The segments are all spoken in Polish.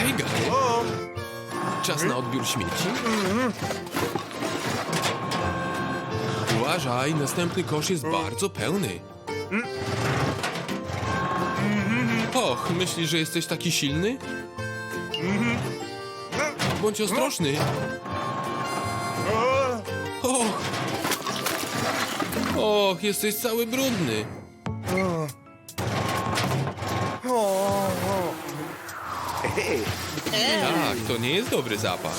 Hej, Gary. Czas na odbiór śmieci. Uważaj, następny kosz jest bardzo pełny. Och, myślisz, że jesteś taki silny? Bądź ostrożny. Och. Och, jesteś cały brudny. Tak, to nie jest dobry zapach.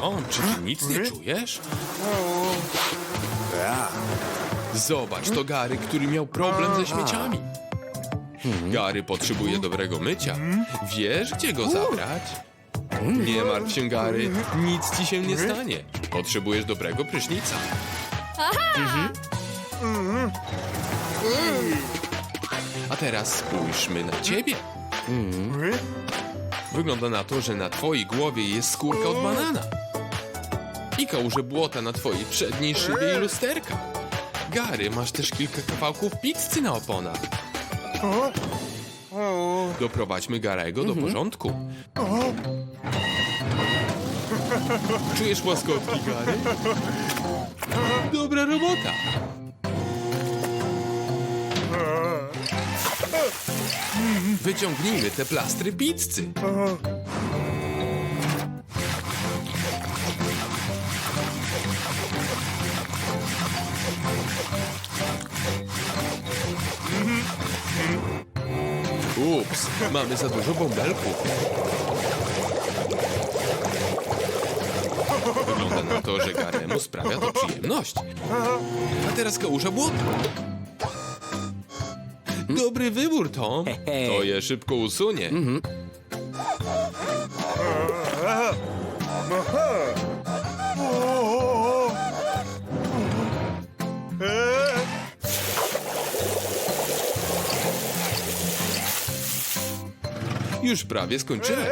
Tom, czy ty nic nie czujesz? Zobacz, to Gary, który miał problem ze śmieciami. Gary potrzebuje dobrego mycia. Wiesz, gdzie go zabrać? Nie martw się, Gary. Nic ci się nie stanie. Potrzebujesz dobrego prysznica. Mhm. A teraz spójrzmy na ciebie. Wygląda na to, że na twojej głowie jest skórka od banana. I kałuże błota na twojej przedniej szybie i lusterkach. Gary, masz też kilka kawałków pizzy na oponach. Doprowadźmy Garego do porządku. Czujesz łaskotki, Gary? Dobra robota. Wyciągnijmy te plastry pizzy. Ups, mamy za dużo bąbelków. Wygląda na to, że Garemu sprawia to przyjemność. A teraz kałuża błota. Dobry wybór, Tom. To je szybko usunie. Już prawie skończyłeś.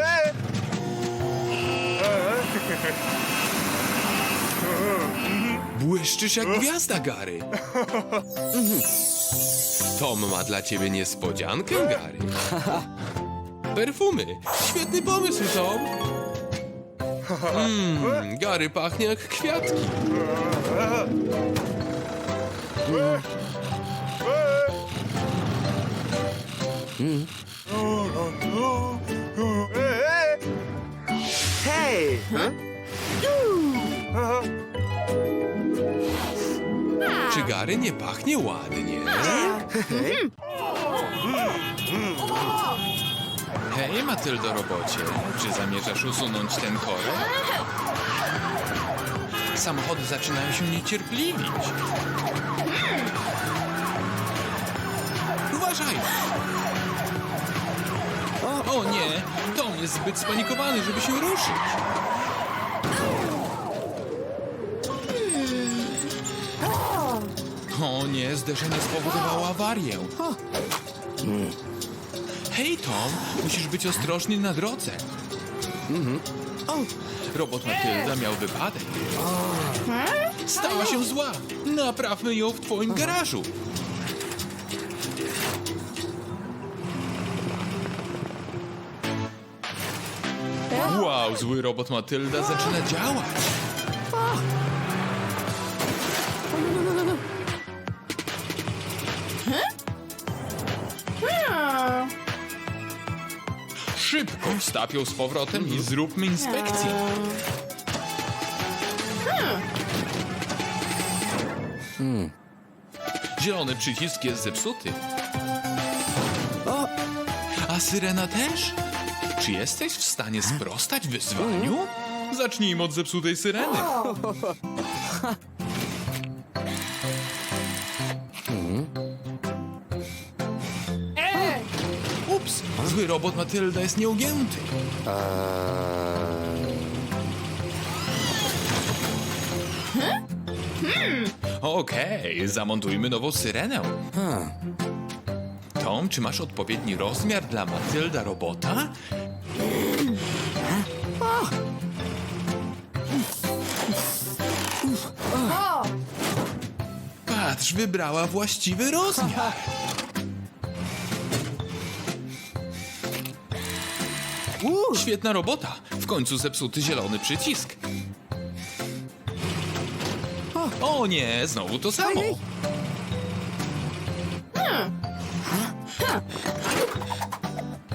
Błyszczysz jak gwiazda, Gary. Mhm. Tom ma dla ciebie niespodziankę, Gary. Perfumy. Świetny pomysł, Tom. Mmm, Gary pachnie jak kwiatki. Hej! Czy Gary nie pachnie ładnie? Hej, Matyldo robocie. Czy zamierzasz usunąć ten korek? Samochody zaczynają się niecierpliwić. Uważaj! O nie! Tom jest zbyt spanikowany, żeby się ruszyć. O nie, zderzenie spowodowało awarię. Hej Tom, musisz być ostrożny na drodze. O, robot Matylda miał wypadek. Stała się zła. Naprawmy ją w twoim garażu. Wow, zły robot Matylda zaczyna działać. Szybko wstaw ją z powrotem i zróbmy inspekcję. Zielony przycisk jest zepsuty. A syrena też? Czy jesteś w stanie sprostać wyzwaniu? Zacznijmy od zepsutej syreny. zły robot Matylda jest nieugięty. Okej, zamontujmy nową syrenę. Tom, czy masz odpowiedni rozmiar dla Matylda robota? Patrz, wybrała właściwy rozmiar. Świetna robota. W końcu zepsuty zielony przycisk. O nie, znowu to samo.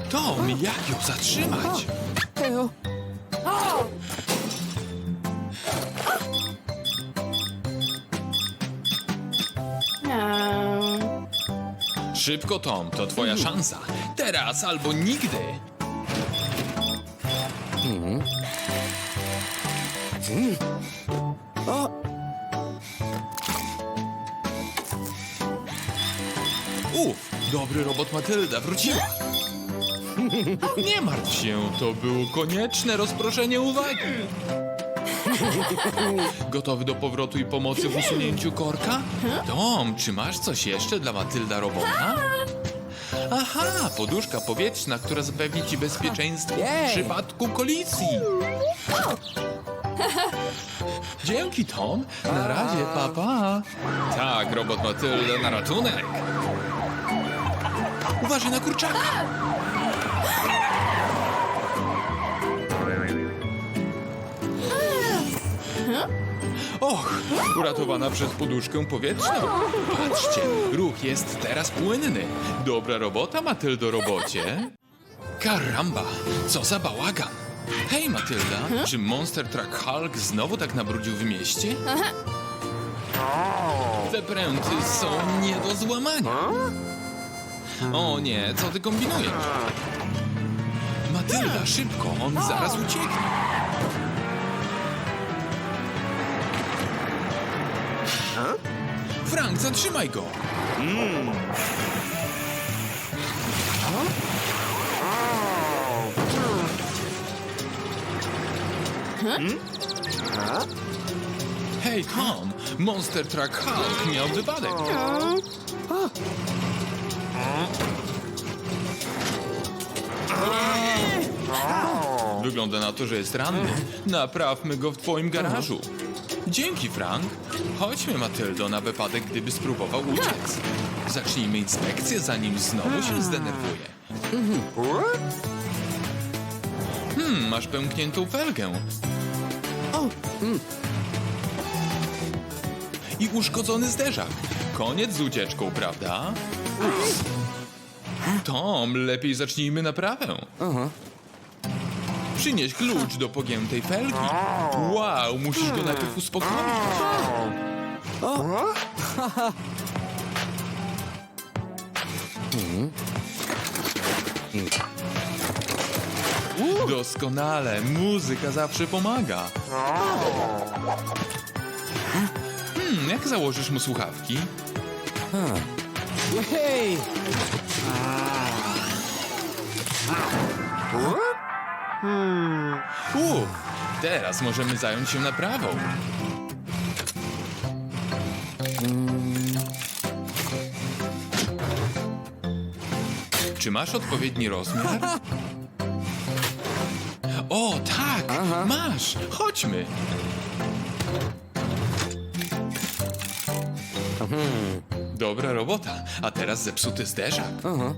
Tom, jak ją zatrzymać? Um, Szybko, Tom, to twoja szansa. Teraz albo nigdy. Dobry robot Matylda wróciła. Nie martw się, to było konieczne rozproszenie uwagi. Gotowy do powrotu i pomocy w usunięciu korka? Tom, czy masz coś jeszcze dla Matylda robota? Aha, poduszka powietrzna, która zapewni ci bezpieczeństwo w przypadku kolizji. Dzięki, Tom. Na razie, papa. Tak, robot Matylda na ratunek. Uważaj na kurczaka! Och, uratowana przez poduszkę powietrzną. Patrzcie, ruch jest teraz płynny. Dobra robota, Matyldo robocie. Karamba, co za bałagan. Hej, Matylda, czy Monster Truck Hulk znowu tak nabrudził w mieście? Te pręty są nie do złamania. O nie, co ty kombinujesz? Matylda, szybko, on zaraz ucieknie. Frank, zatrzymaj go! Hej, Tom! Monster Truck Hulk miał wypadek. Wygląda na to, że jest ranny. Naprawmy go w twoim garażu. Dzięki, Frank. Chodźmy, Matyldo, na wypadek, gdyby spróbował uciec. Zacznijmy inspekcję, zanim znowu się zdenerwuje. Hmm, masz pękniętą felgę. o, I uszkodzony zderzak. Koniec z ucieczką, prawda? Tom, lepiej zacznijmy naprawę. Przynieś klucz do pogiętej felgi. Wow, musisz go najpierw uspokoić. Doskonale, muzyka zawsze pomaga. Hmm, jak założysz mu słuchawki? Hej. Uff, teraz możemy zająć się naprawą. Czy masz odpowiedni rozmiar? O, tak, masz. Chodźmy. Dobra robota. A teraz zepsuty zderzak. Aha.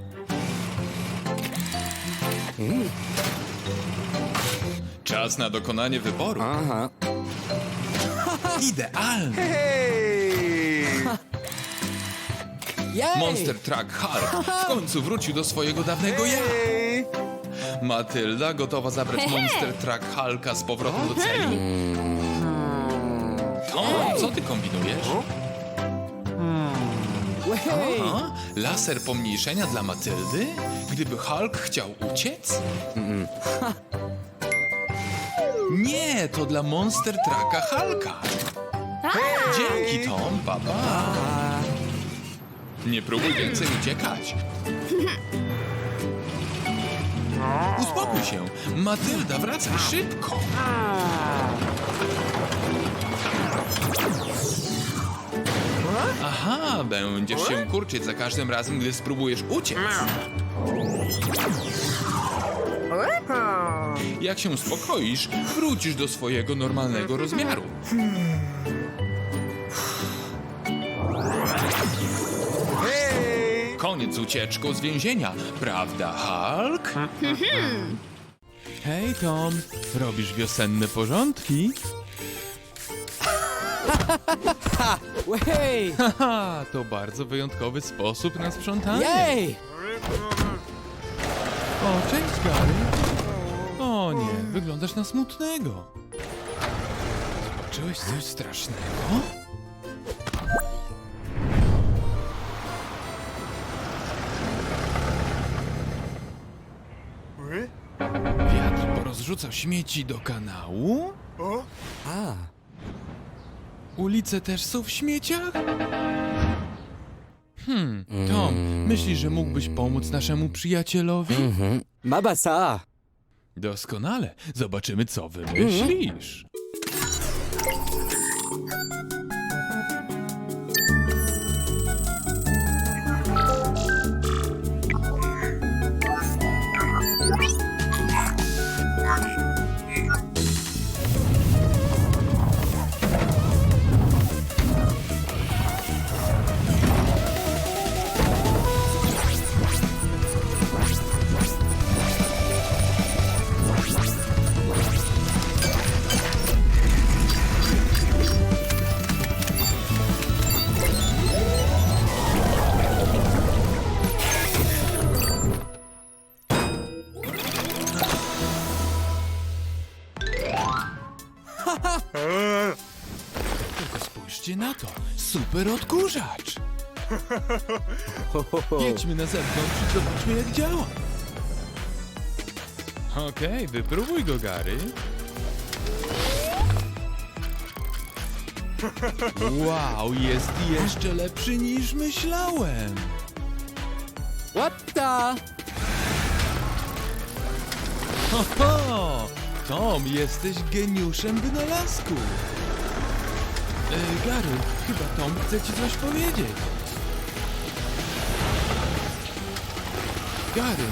Czas na dokonanie wyboru. Aha. Idealny. Jej. Monster Truck Hulk w końcu wrócił do swojego dawnego ja. Matylda gotowa zabrać Monster Truck Hulka z powrotem do celi? Tom, co ty kombinujesz? Hej. A? Laser pomniejszenia dla Matyldy? Gdyby Hulk chciał uciec? Nie, to dla Monster Trucka Hulka. Dzięki, Tom, papa. Nie próbuj więcej uciekać. Uspokój się. Matylda, wracaj szybko. Aha, będziesz się kurczyć za każdym razem, gdy spróbujesz uciec. Jak się uspokoisz, wrócisz do swojego normalnego rozmiaru. Koniec ucieczką z więzienia, prawda, Hulk? Hej, Tom. Robisz wiosenne porządki? Hej! Haha, to bardzo wyjątkowy sposób na sprzątanie. Jej! O, cześć, Gary. O nie, wyglądasz na smutnego. Zobaczyłeś coś strasznego? Wiatr porozrzucał śmieci do kanału? A, Ulice też są w śmieciach? Hmm, Tom, myślisz, że mógłbyś pomóc naszemu przyjacielowi? mabasa! Doskonale. Zobaczymy, co wymyślisz. Na to. Super odkurzacz. Ho, ho, ho. Jedźmy na zewnątrz i zobaczmy, jak działa. Okej, wypróbuj go, Gary. Wow, jest jeszcze lepszy niż myślałem. The? Ho, ho! Tom, jesteś geniuszem wynalazku. E, Gary, chyba Tom chce ci coś powiedzieć. Gary,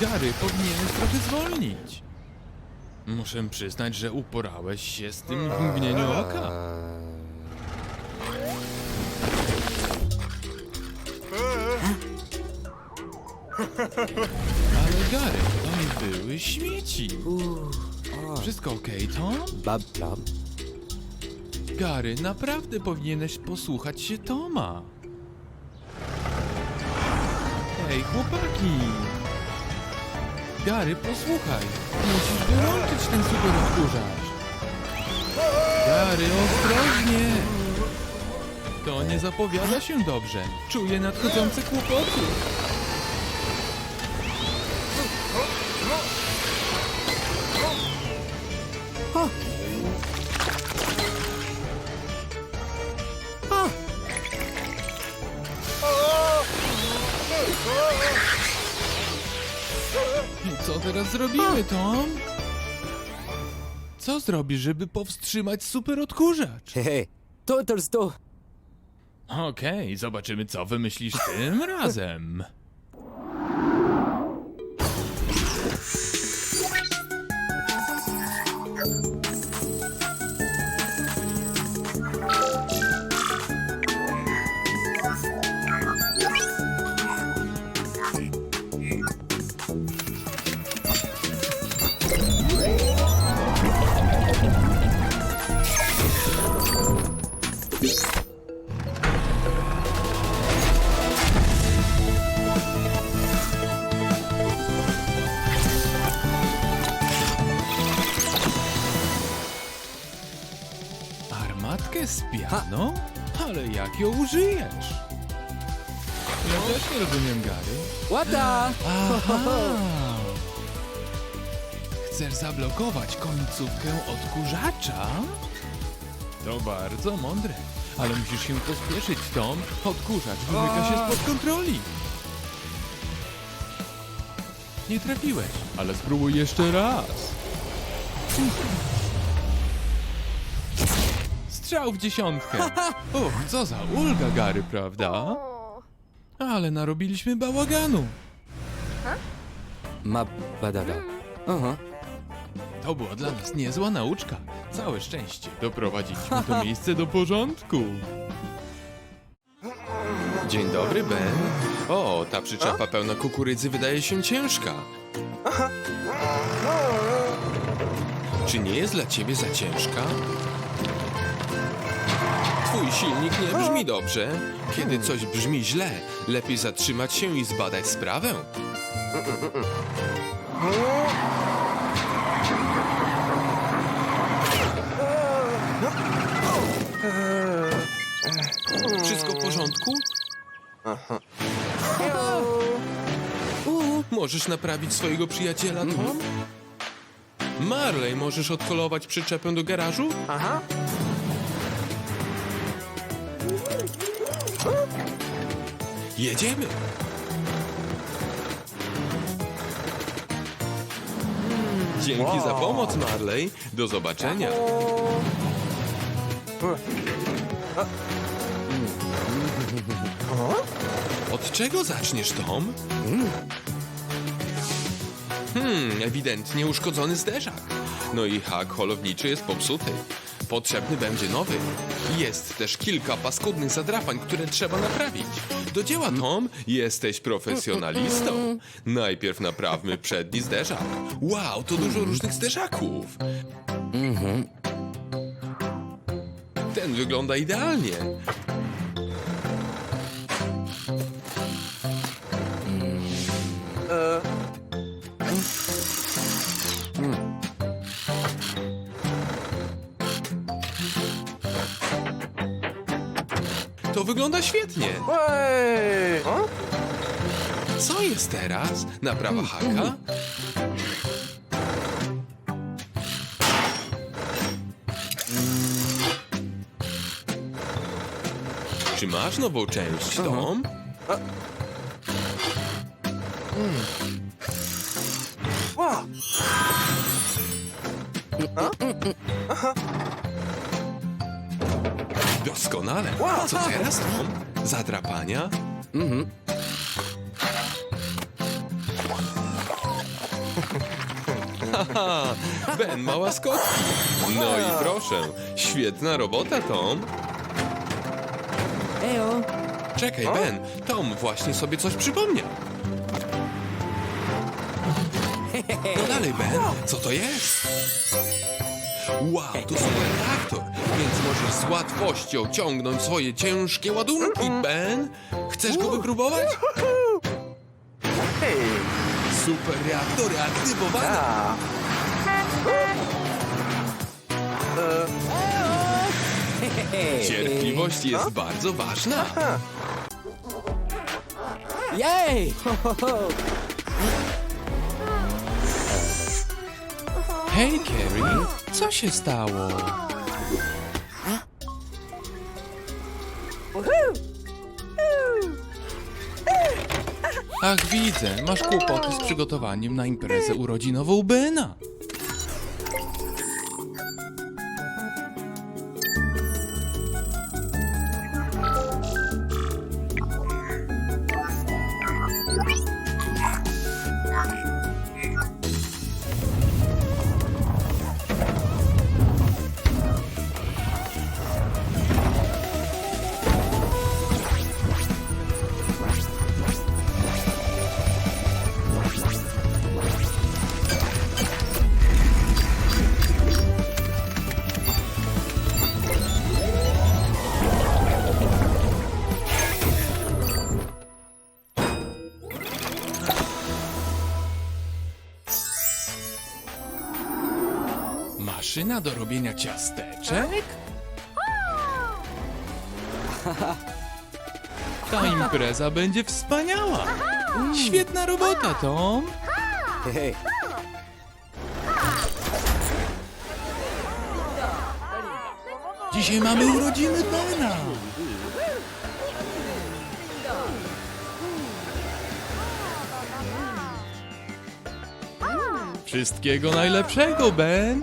Gary, powinieneś trochę zwolnić. Muszę przyznać, że uporałeś się z tym w mgnieniu oka. Ale Gary, to nie były śmieci. Wszystko okej, Tom? Bab, bab. Gary, naprawdę powinieneś posłuchać się Toma. Hej, chłopaki! Gary, posłuchaj. Musisz wyłączyć ten super odkurzacz. Gary, ostrożnie! To nie zapowiada się dobrze. Czuję nadchodzące kłopoty. Teraz zrobimy, Tom? Co zrobisz, żeby powstrzymać super odkurzacz? Hej, to to to. Okej, zobaczymy, co wymyślisz tym razem. Aha! Chcesz zablokować końcówkę odkurzacza? To bardzo mądre, ale musisz się pospieszyć, Tom. Odkurzacz wymyka się spod kontroli. Nie trafiłeś, ale spróbuj jeszcze raz. Strzał w dziesiątkę. Och, co za ulga, Gary, prawda? Ale narobiliśmy bałaganu. Ma badada. Aha. To była dla nas niezła nauczka. Całe szczęście. Doprowadziliśmy to miejsce do porządku. Dzień dobry, Ben. O, ta przyczepa pełna kukurydzy wydaje się ciężka. Czy nie jest dla ciebie za ciężka? Silnik nie brzmi dobrze. Kiedy coś brzmi źle, lepiej zatrzymać się i zbadać sprawę. Wszystko w porządku? Możesz naprawić swojego przyjaciela, Tom? Marley, możesz odkolować przyczepę do garażu? Aha. Jedziemy! Dzięki za pomoc, Marley. Do zobaczenia. Od czego zaczniesz, Tom? Hmm, ewidentnie uszkodzony zderzak. No i hak holowniczy jest popsuty. Potrzebny będzie nowy. Jest też kilka paskudnych zadrapań, które trzeba naprawić. Do dzieła, Tom. Jesteś profesjonalistą. Najpierw naprawmy przedni zderzak. Wow, to dużo różnych zderzaków. Ten wygląda idealnie. To wygląda świetnie. Ej! O? Co jest teraz? Naprawa haka? Czy masz nową część, Tom? Doskonale. Wow. Co teraz, Tom? Zadrapania? Haha, Ben ma łaskotki. No i proszę, świetna robota, Tom. Ejo. Czekaj, Ben, Tom właśnie sobie coś przypomniał. No dalej, Ben, co to jest? Wow, to super reaktor, więc możesz z łatwością ciągnąć swoje ciężkie ładunki, Ben. Chcesz go wypróbować? Hej! Super reaktory aktywowane. A! Cierpliwość jest bardzo ważna. Jej! Ho, ho, ho. Hej, Carrie, co się stało? Ach, widzę, masz kłopoty z przygotowaniem na imprezę urodzinową Bena. Maszyna do robienia ciasteczek? Ta impreza będzie wspaniała! Świetna robota, Tom! Hej, Dzisiaj mamy urodziny Bena! Wszystkiego najlepszego, Ben!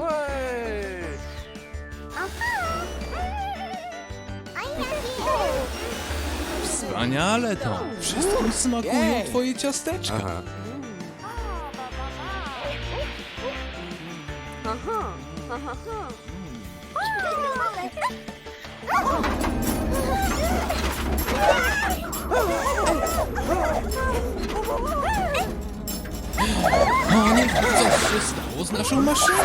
Wspaniale, Tom! Wszystkim smakują twoje ciasteczka! Aha. O nie, coś się stało z naszą maszyną!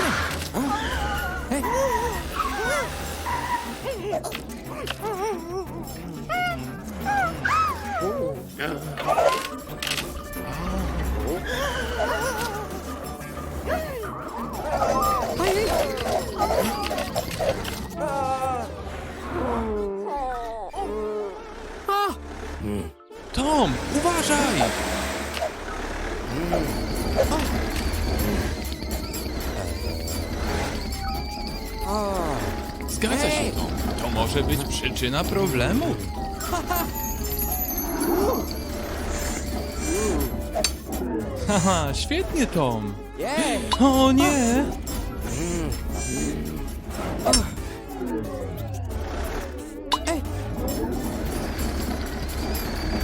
Przyczyna problemu. Haha, świetnie, Tom. O nie!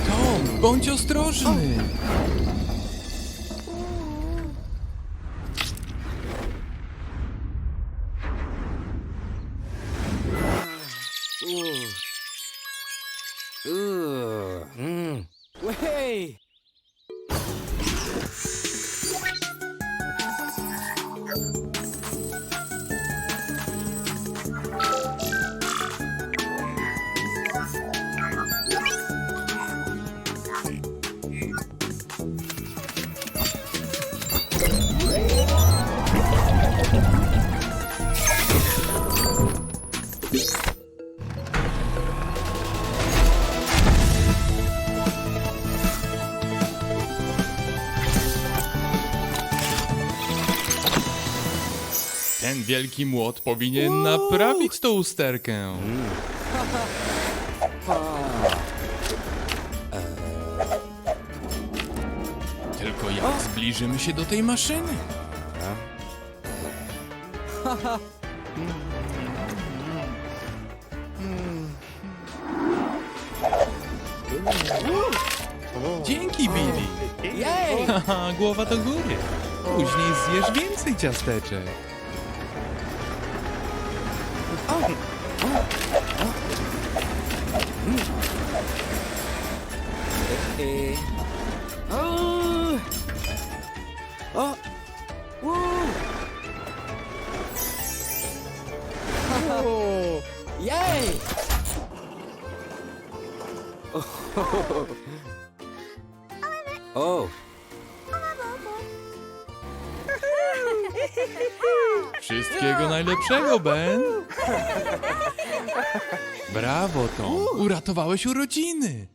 Tom, bądź ostrożny. Wielki młot powinien naprawić tą usterkę. Tylko jak zbliżymy się do tej maszyny? Dzięki, Billy. Jej! Haha, głowa do góry. Później zjesz więcej ciasteczek. O! Wszystkiego najlepszego, Ben. Brawo, Tom. Uratowałeś urodziny.